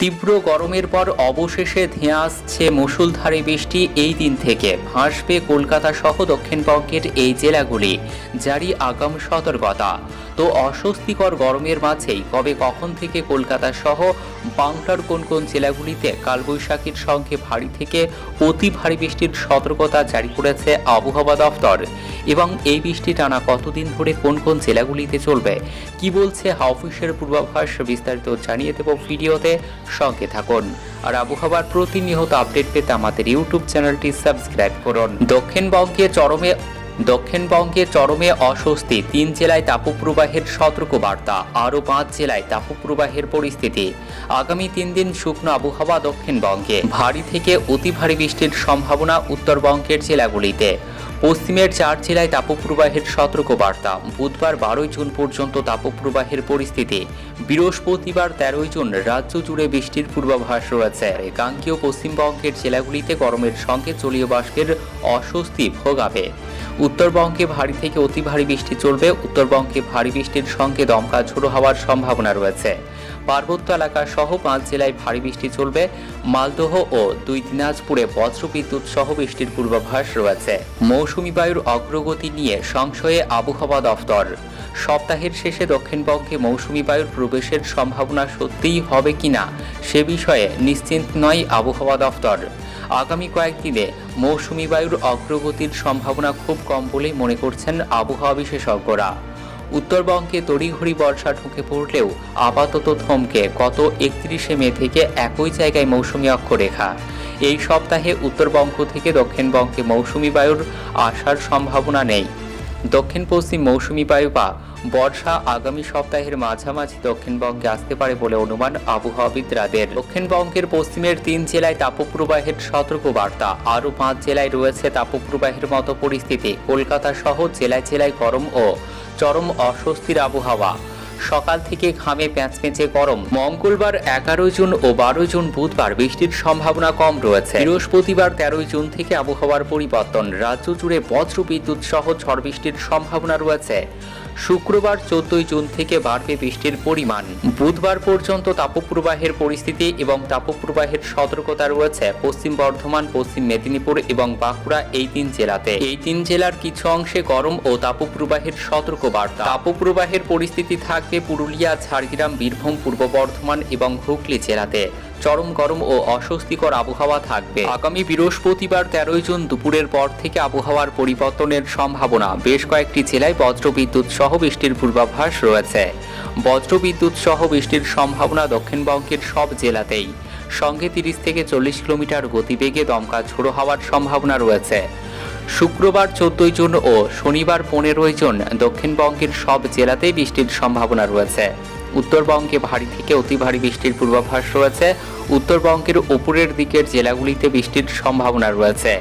তীব্র গরমের পর অবশেষে ধেয়া আসছে মুসুলধারে বৃষ্টি এই দিন থেকে। ভাসবে কলকাতা সহ দক্ষিণবঙ্গের এই জেলাগুলি জারি আগাম সতর্কতা। তো অস্বস্তিকর গরমের মাঝেই কবে কখন থেকে কলকাতা সহ বাংলার কোন কোন জেলাগুলিতে কালবৈশাখীর সঙ্গে ভারী থেকে অতি ভারী বৃষ্টির সতর্কতা জারি করেছে আবহাওয়া দফতর এবং এই বৃষ্টি টানা কতদিন ধরে কোন কোন জেলাগুলিতে চলবে? কি বলছে হাউফিসের পূর্বাভাস বিস্তারিত জানিয়ে দেব ভিডিওতে। সঙ্গে থাকুন। আর আবহাওয়ার প্রতিনিয়ত আপডেট পেতে আমাদের ইউটিউব চ্যানেলটি সাবস্ক্রাইব করুন। দক্ষিণবঙ্গে চরমে দক্ষিণবঙ্গে চরমে অস্বস্তি, তিন জেলায় তাপপ্রবাহের সতর্কবার্তা, আরও পাঁচ জেলায় তাপপ্রবাহের পরিস্থিতি। আগামী তিন দিন শুকনো আবহাওয়া দক্ষিণবঙ্গে। ভারী থেকে অতি ভারী বৃষ্টির সম্ভাবনা উত্তরবঙ্গের জেলাগুলিতে। পশ্চিমের চার জেলায় তাপপ্রবাহের সতর্কবার্তা। বুধবার বারোই জুন পর্যন্ত তাপপ্রবাহের পরিস্থিতি। বৃহস্পতিবার তেরোই জুন রাজ্য জুড়ে বৃষ্টির পূর্বাভাস রয়েছে। একাঙ্কীয় পশ্চিমবঙ্গের জেলাগুলিতে গরমের সঙ্গে জলীয় বাষ্পের অস্বস্তি ভোগাবে। উত্তরবঙ্গে ভারী থেকে অতি ভারী বৃষ্টি চলবে। উত্তরবঙ্গে ভারী বৃষ্টির সঙ্গে দমকা ঝোড়ো হওয়ার সম্ভাবনা রয়েছে। পার্বত্য এলাকা সহ পাঁচ জেলায় ভারী বৃষ্টি চলবে। মালদহ ও দুই দিনাজপুরে বজ্রবিদ্যুৎ সহ বৃষ্টির পূর্বাভাস রয়েছে। মৌসুমি বায়ুর অগ্রগতি নিয়ে সংশয়ে আবহাওয়া দফতর। সপ্তাহের শেষে দক্ষিণবঙ্গে মৌসুমি বায়ুর প্রবেশের সম্ভাবনা সত্যিই হবে কিনা সে বিষয়ে নিশ্চিন্ত নয় আবহাওয়া দফতর। আগামী কয়েকদিনে মৌসুমি বায়ুর অগ্রগতির সম্ভাবনা খুব কম বলেই মনে করছেন আবহাওয়া বিশেষজ্ঞরা। উত্তরবঙ্গে তড়িঘড়ি বর্ষা ঢুকে পড়লেও আপাতত থমকে গত একত্রিশে মে থেকে একই জায়গায় মৌসুমি অক্ষরেখা। এই সপ্তাহে উত্তরবঙ্গ থেকে দক্ষিণবঙ্গে মৌসুমি বায়ুর আসার সম্ভাবনা নেই। দক্ষিণ পশ্চিম মৌসুমি বায়ু বা বর্ষা আগামী সপ্তাহের মাঝামাঝি দক্ষিণবঙ্গে আসতে পারে বলে অনুমান আবহাওয়াবিদরাদের। দক্ষিণবঙ্গের পশ্চিমের তিন জেলায় তাপপ্রবাহের সতর্কবার্তা। আরও পাঁচ জেলায় রয়েছে তাপপ্রবাহের মতো পরিস্থিতি। কলকাতা সহ জেলায় জেলায় গরম ও চরম অস্বস্তির আবহাওয়া। সকাল থেকে ঘামে প্যাঁচপেঁচে গরম। মঙ্গলবার এগারোই জুন ও বারোই জুন বুধবার বৃষ্টির সম্ভাবনা কম রয়েছে। বৃহস্পতিবার তেরোই জুন থেকে আবহাওয়ার পরিবর্তন। রাজ্য জুড়ে বজ্র বিদ্যুৎ সহ ঝড় বৃষ্টির সম্ভাবনা রয়েছে। শুক্রবার চোদ্দই জুন থেকে বাড়বে বৃষ্টির পরিমাণ। বুধবার পর্যন্ত তাপপ্রবাহের পরিস্থিতি এবং তাপপ্রবাহের সতর্কতা রয়েছে পশ্চিম বর্ধমান, পশ্চিম মেদিনীপুর এবং বাঁকুড়া এই তিন জেলাতে। এই তিন জেলার কিছু অংশে গরম ও তাপপ্রবাহের সতর্কবার্তা। তাপপ্রবাহের পরিস্থিতি থাকবে পুরুলিয়া, ঝাড়গ্রাম, বীরভূম, পূর্ব বর্ধমান এবং হুগলি জেলাতে। চরম গরম ও অস্বস্তিকর আবহাওয়া থাকবে। আগামী বৃহস্পতিবার তেরোই জুন দুপুরের পর থেকে আবহাওয়ার পরিবর্তনের সম্ভাবনা। বেশ কয়েকটি জেলায় বজ্রবিদ্যুৎ সহ বৃষ্টির পূর্বাভাস রয়েছে। বজ্রবিদ্যুৎ সহ বৃষ্টির সম্ভাবনা দক্ষিণবঙ্গের সব জেলাতেই। সঙ্গে তিরিশ থেকে চল্লিশ কিলোমিটার গতিবেগে দমকা ঝোড়ো হওয়ার সম্ভাবনা রয়েছে। শুক্রবার চোদ্দই জুন ও শনিবার পনেরোই জুন দক্ষিণবঙ্গের সব জেলাতেই বৃষ্টির সম্ভাবনা রয়েছে। উত্তরবঙ্গে ভারী থেকে অতি ভারী বৃষ্টির পূর্বাভাস রয়েছে। উত্তরবঙ্গের উপরের দিকের জেলাগুলিতে বৃষ্টির সম্ভাবনা রয়েছে।